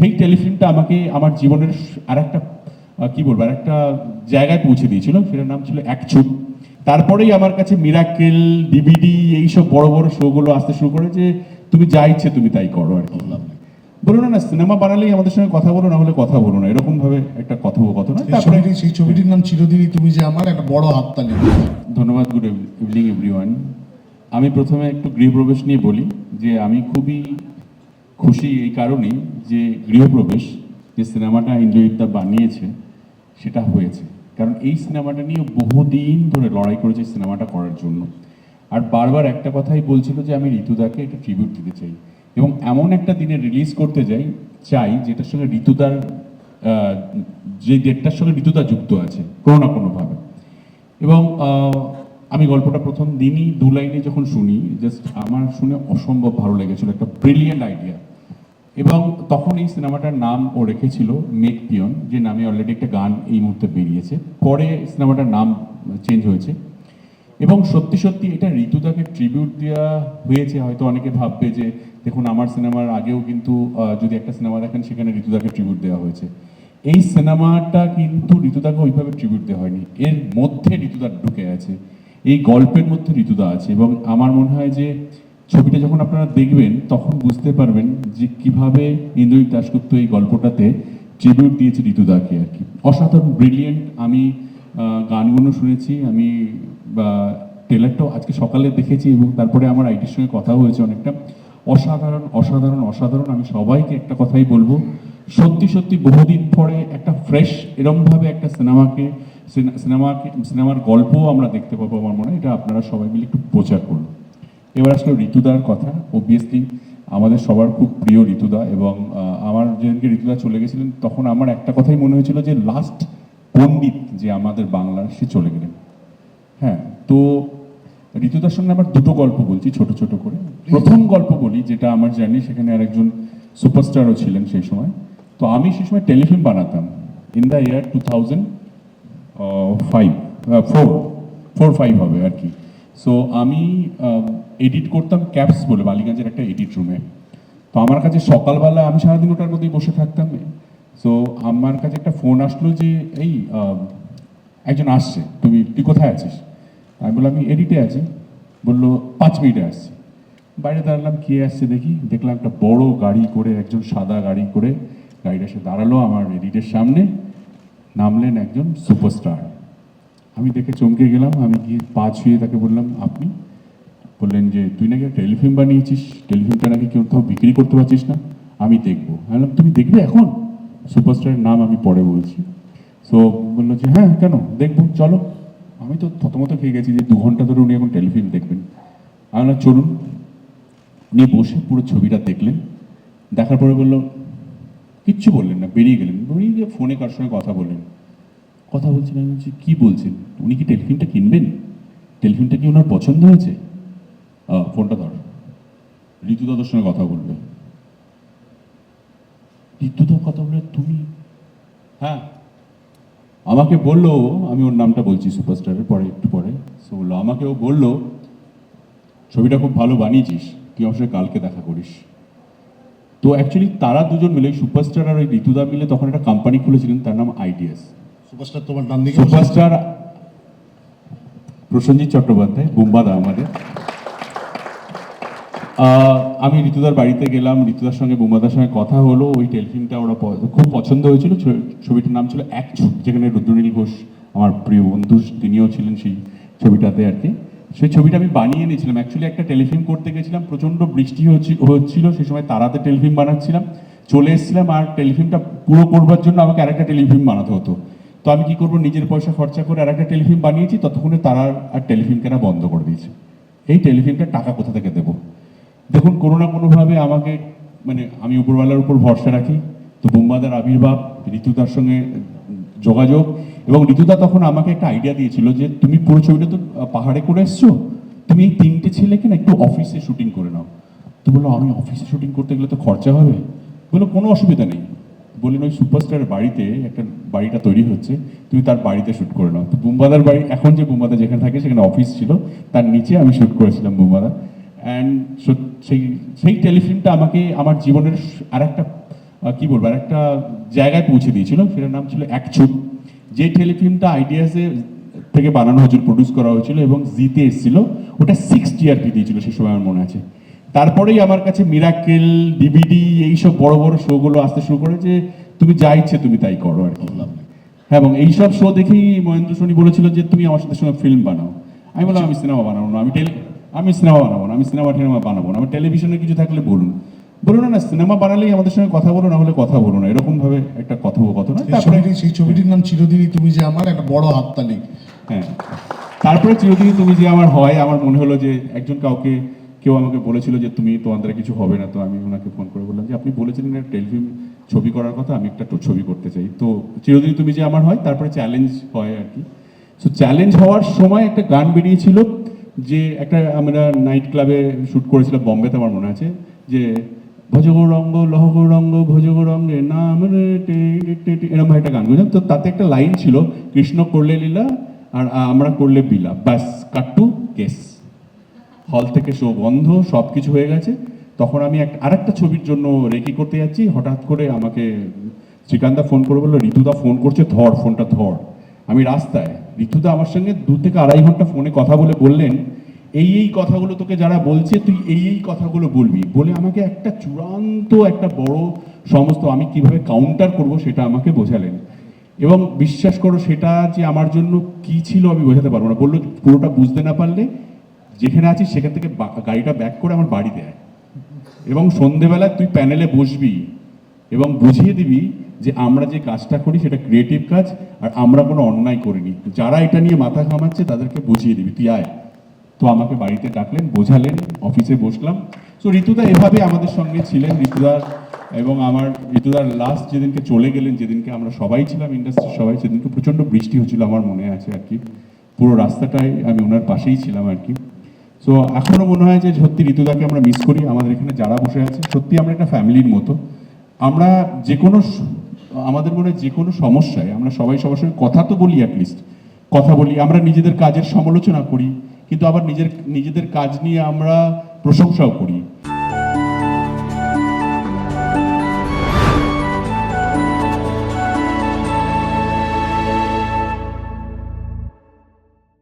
সেই টেলিফিল্মটা আমাকে আমার জীবনের আর একটা কি বলব আর একটা জায়গায় পৌঁছে দিয়েছিল। সেটার নাম ছিল একচুট তারপরেই আমার কাছে মিরাকেল ডিভিডি এইসব বড় বড় শোগুলো আসতে শুরু করে যে তুমি যা ইচ্ছে তুমি তাই করো আর কি। বলো না না সিনেমা বানালেই আমাদের সঙ্গে কথা বলো না হলে কথা বলো না। এরকম ভাবে একটা কথোপকথন তারপরে সেই ছবিটির নাম চিরদিনই তুমি যে আমার একটা বড় হাততালি। ধন্যবাদ গুড ইভিনিং এভরিওয়ান আমি প্রথমে একটু গৃহপ্রবেশ নিয়ে বলি যে আমি খুবই খুশি এই কারণেই যে গৃহপ্রবেশ যে সিনেমাটা ইন্দ্রজিৎদা বানিয়েছে, সেটা হয়েছে। কারণ এই সিনেমাটা নিয়ে বহুদিন ধরে লড়াই করেছে সিনেমাটা করার জন্য। আর বারবার একটা কথাই বলছিল যে আমি ঋতুদাকে একটা ট্রিবিউট দিতে চাই। এবং এমন একটা দিনে রিলিজ করতে যাই, চাই যেটার সঙ্গে ঋতুদার যে ডেটটার সঙ্গে ঋতুদা যুক্ত আছে, কোনো না কোনোভাবে। এবং আমি গল্পটা প্রথম দিনই দু লাইনে যখন শুনি জাস্ট আমার শুনে অসম্ভব ভালো লেগেছিল, একটা ব্রিলিয়েন্ট আইডিয়া এবং তখন এই সিনেমাটার নাম ও রেখেছিল মেক পিয়ন, যে নামে অলরেডি একটা গান এই মুহূর্তে বেরিয়েছে। পরে সিনেমাটার নাম চেঞ্জ হয়েছে। এবং সত্যি সত্যি এটা ঋতুদাকে ট্রিবিউট দেওয়া হয়েছে। হয়তো অনেকে ভাববে যে, দেখুন, আমার সিনেমার আগেও কিন্তু যদি একটা সিনেমা দেখেন, সেখানে ঋতুদাকে ট্রিবিউট দেওয়া হয়েছে। এই সিনেমাটা কিন্তু ঋতুদাকে ওইভাবে ট্রিবিউট দেওয়া হয়নি। এর মধ্যে ঋতুদা ঢুকে আছে। এই গল্পের মধ্যে ঋতুদা আছে। এবং আমার মনে হয় যে ছবিটা যখন আপনারা দেখবেন, তখন বুঝতে পারবেন যে কীভাবে ইন্দ্রজিৎ দাশগুপ্ত এই গল্পটাতে ট্রিবিউট দিয়েছে ঋতুদাকে আর কি। অসাধারণ ব্রিলিয়েন্ট আমি গানগুলো শুনেছি, আমি ট্রেলারটাও আজকে সকালে দেখেছি এবং তারপরে আমার আইটির সঙ্গে কথা হয়েছে অনেকটা। অসাধারণ অসাধারণ অসাধারণ, আমি সবাইকে একটা কথাই বলব। সত্যি সত্যি বহুদিন পরে একটা ফ্রেশ এরমভাবে একটা সিনেমাকে, সিনে- সিনেমাকে, সিনেমার গল্পও আমরা দেখতে পাবো আমার মনে হয়। এটা আপনারা সবাই মিলে একটু প্রচার করুন। এবার আসলে ঋতুদার কথা। অবভিয়াসলি আমাদের সবার খুব প্রিয় ঋতুদা এবং আমার যেদিনকে ঋতুদা চলে গেছিলেন, তখন আমার একটা কথাই মনে হয়েছিল যে লাস্ট পণ্ডিত যে আমাদের বাংলার, সে চলে গেলেন। হ্যাঁ তো ঋতুদার সঙ্গে আমার দুটো গল্প বলছি, ছোট ছোট করে। প্রথম গল্প বলি, যেটা আমার জানি, সেখানে আরেকজন সুপারস্টারও ছিলেন সেই সময়। তো আমি সেই সময় টেলিফিল্ম বানাতাম in the year two thousand five four four five হবে আর কি। সো আমি এডিট করতাম ক্যাপস বলে, বালিগঞ্জের একটা এডিট রুমে তো আমার কাছে সকালবেলা আমি সারাদিন ওটার মধ্যেই বসে থাকতাম। সো আমার কাছে একটা ফোন আসলো যে, এই একজন আসছে, তুমি, তুই কোথায় আছিস? আমি বললাম, আমি এডিটে আছি। বলল, পাঁচ মিনিটে আসছি। বাইরে দাঁড়ালাম, কে আসছে দেখি? দেখলাম একটা বড় গাড়ি করে, একজন সাদা গাড়ি করে, গাড়িটা এসে দাঁড়াল আমার এডিটের সামনে। নামলেন একজন সুপারস্টার আমি দেখে চমকে গেলাম, আমি গিয়ে পা ছুঁয়ে তাকে বললাম, আপনি? বললেন যে, তুই নাকি একটা টেলিফিল্ম বানিয়েছিস? টেলিফিল্মটা নাকি কেউ কোথাও বিক্রি করতে পারছিস না? আমি দেখব। আমি তুমি দেখবে এখন? সুপারস্টারের নাম আমি পরে বলছি। সো বলল যে হ্যাঁ কেন? দেখব, চলো। আমি তো থতমত খেয়ে গেছি যে, দু ঘণ্টা ধরে উনি এখন টেলিফিল্ম দেখবেন। আমি বললাম, চলুন। উনি বসে পুরো ছবিটা দেখলেন। দেখার পরে বলল, কিচ্ছু বললেন না, বেরিয়ে গেলেন। বেরিয়ে গিয়ে ফোনে কার সঙ্গে কথা বললেন। কথা বলছেন আমি বলছি, কী বলছেন? উনি কি টেলিফিনটা কিনবেন? টেলিফিনটা কি ওনার পছন্দ হয়েছে? ফোনটা ধর। ঋতু দাদার সঙ্গে কথা বলবে। ঋতু দার কথা বলে তুমি? হ্যাঁ। আমাকে বলল, আমি ওর নামটা বলছি সুপারস্টারের, পরে একটু পরে। সো বলল, আমাকে ও বলল, ছবিটা খুব ভালো বানিয়েছিস, তুই সঙ্গে কালকে দেখা করিস। তো অ্যাকচুয়ালি তারা দুজন মিলে, সুপারস্টার আর ওই ঋতুদা মিলে তখন একটা কোম্পানি খুলেছিলেন, তার নাম আইডিএস সুপারস্টার তোমার ডান দিকে। সুপারস্টার প্রসেনজিৎ চট্টোপাধ্যায় বুম্বাদা আমাদের। আমি ঋতুদার বাড়িতে গেলাম, ঋতুদার সঙ্গে বুম্বাদার সঙ্গে কথা হলো, ওই টেলিফিল্মটা ওরা খুব পছন্দ হয়েছিল ছবিটার নাম ছিল এক ছুট যেখানে রুদ্রনীল ঘোষ, আমার প্রিয় বন্ধু, তিনিও ছিলেন সেই ছবিটাতে আর কি। সেই ছবিটা আমি বানিয়ে নিয়েছিলাম অ্যাকচুয়ালি একটা টেলিফিল্ম করতে গেছিলাম, প্রচণ্ড বৃষ্টি হচ্ছি- হচ্ছিল সেই সময় তারাতে টেলিফিল্ম বানাচ্ছিলাম। চলে এসেছিলাম আর টেলিফিল্মটা পুরো করবার জন্য আমাকে আরেকটা টেলিফিল্ম বানাতে হতো। তো আমি কি করব? নিজের পয়সা খরচা করে আর একটা টেলিফিল্ম বানিয়েছি, ততক্ষণে তারা আর টেলিফিল্ম কেনা বন্ধ করে দিয়েছে। এই টেলিফিল্মটার টাকা কোথা থেকে দেবো? দেখুন, কোনো না কোনোভাবে আমাকে মানে আমি উপরওয়ালার উপর ভরসা রাখি। তো বোম্বাদার আবির্ভাব ঋতুদার সঙ্গে যোগাযোগ, এবং ঋতুদা তখন আমাকে একটা আইডিয়া দিয়েছিল যে, তুমি পুরো ছবিটা তো পাহাড়ে করে এসছো? তুমি এই তিনটে ছেলেকে না একটু অফিসে শুটিং করে নাও। তো বলল, আমি অফিসে শুটিং করতে গেলে তো খরচা হবে? বলল, কোনো অসুবিধা নেই। বললেন ওই সুপারস্টারের বাড়িতে একটা বাড়িটা তৈরি হচ্ছে, তুমি তার বাড়িতে শ্যুট করে নাও। তো বুম্বাদার বাড়ি, এখন যে বুম্বাদা যেখানে থাকে, সেখানে অফিস ছিল, তার নিচে আমি শ্যুট করেছিলাম বুম্বাদা। অ্যান্ড সেই সেই টেলিফিল্মটা আমাকে আমার জীবনের আর একটা কি বলব আর একটা জায়গায় পৌঁছে দিয়েছিল, সেটার নাম ছিল এক ছুট যে টেলিফিল্মটা আইডিয়াসে থেকে বানানো হয়েছিল প্রডিউস করা হয়েছিল এবং জিতে এসেছিল, ওটা সিক্স টিআরপি দিয়েছিল, সে সময় আমার মনে আছে। তারপরেই আমার কাছে মিরাকেল ডিভিডি এইসব বড় বড় শোগুলো আসতে শুরু করে যে তুমি যা ইচ্ছে তুমি তাই করো আর কি। হ্যাঁ এবং এইসব শো দেখেই মহেন্দ্র সোনি বলেছিল যে তুমি আমার সাথে সঙ্গে ফিল্ম বানাও। আমি বললাম আমি সিনেমা বানাবো না আমি টেলি আমি সিনেমা বানাবো না আমি সিনেমা টিনেমা বানাবো না। আমি টেলিভিশনে কিছু থাকলে বলুন। বলুন না সিনেমা বানালেই আমাদের সঙ্গে কথা বলো না হলে কথা বলো না। এরকম ভাবে একটা কথোপকথন তারপরে সেই ছবিটির নাম চিরদিনই তুমি যে আমার একটা বড় হাততালি। হ্যাঁ তারপরে চিরদিনই তুমি যে আমার হয় আমার মনে হলো যে একজন কাউকে কেউ আমাকে বলেছিল যে তুমি তোমার দ্বারা কিছু হবে না, তো আমি ওনাকে ফোন করে বললাম যে, আপনি বলেছিলেন একটা টেলিফিল্ম ছবি করার কথা, আমি একটা ছবি করতে চাই। তো চিরদিনই তুমি যে আমার হয়, তারপরে চ্যালেঞ্জ হয় আর কি। সো চ্যালেঞ্জ হওয়ার সময় একটা গান বেরিয়েছিল যে একটা আমরা নাইট ক্লাবে শ্যুট করেছিলাম, বম্বেতে আমার মনে আছে, যে, ভজগৌরঙ্গ, লহগৌরঙ্গ, ভজগৌরঙ্গে নাম রে এরকম একটা গান বুঝলাম। তো তাতে একটা লাইন ছিল, কৃষ্ণ করলে লীলা, আর আমরা করলে বিলা ব্যাস কাট্টু কেস হল থেকে শো বন্ধ সব কিছু হয়ে গেছে। তখন আমি আরেকটা ছবির জন্য রেকি করতে যাচ্ছি। হঠাৎ করে আমাকে শ্রীকান্তদা ফোন করে বলল ঋতুদা ফোন করছে, ধর ফোনটা ধর। আমি রাস্তায় ঋতুদা আমার সঙ্গে দু থেকে আড়াই ঘণ্টা ফোনে কথা বলে বললেন, এই এই কথাগুলো তোকে যারা বলছে, তুই এই এই কথাগুলো বলবি। বলে আমাকে একটা চূড়ান্ত, একটা বড় সমস্ত আমি কীভাবে কাউন্টার করব সেটা আমাকে বোঝালেন। এবং বিশ্বাস করো, সেটা যে আমার জন্য কি ছিল আমি বোঝাতে পারব না। বলল, পুরোটা বুঝতে না পারলে যেখানে আছি সেখান থেকে গাড়িটা ব্যাক করে আমার বাড়ি দেয় এবং সন্ধেবেলায় তুই প্যানেলে বসবি এবং বুঝিয়ে দিবি যে আমরা যে কাজটা করি সেটা ক্রিয়েটিভ কাজ আর আমরা কোনো অন্যায় করিনি। যারা এটা নিয়ে মাথা ঘামাচ্ছে, তাদেরকে বুঝিয়ে দিবি, তুই আয়। তো আমাকে বাড়িতে ডাকলেন, বোঝালেন অফিসে বসলাম। তো ঋতুদা এভাবে আমাদের সঙ্গে ছিলেন ঋতুদার এবং আমার, ঋতুদার লাস্ট যেদিনকে চলে গেলেন, যেদিনকে আমরা সবাই ছিলাম ইন্ডাস্ট্রির সবাই সেদিনকে প্রচণ্ড বৃষ্টি হচ্ছিল আমার মনে আছে আর কি। পুরো রাস্তাটাই আমি ওনার পাশেই ছিলাম আর কি। সো এখনও মনে হয় যে সত্যি ঋতুদাকে আমরা মিস করি। আমাদের এখানে যারা বসে আছে, সত্যি আমরা একটা ফ্যামিলির মতো। আমরা যে কোনো আমাদের মনে যে কোনো সমস্যায় আমরা সবাই সবার সঙ্গে কথা তো বলি অ্যাটলিস্ট কথা বলি, আমরা নিজেদের কাজের সমালোচনা করি, কিন্তু আবার নিজের, নিজেদের কাজ নিয়ে আমরা প্রশংসাও করি।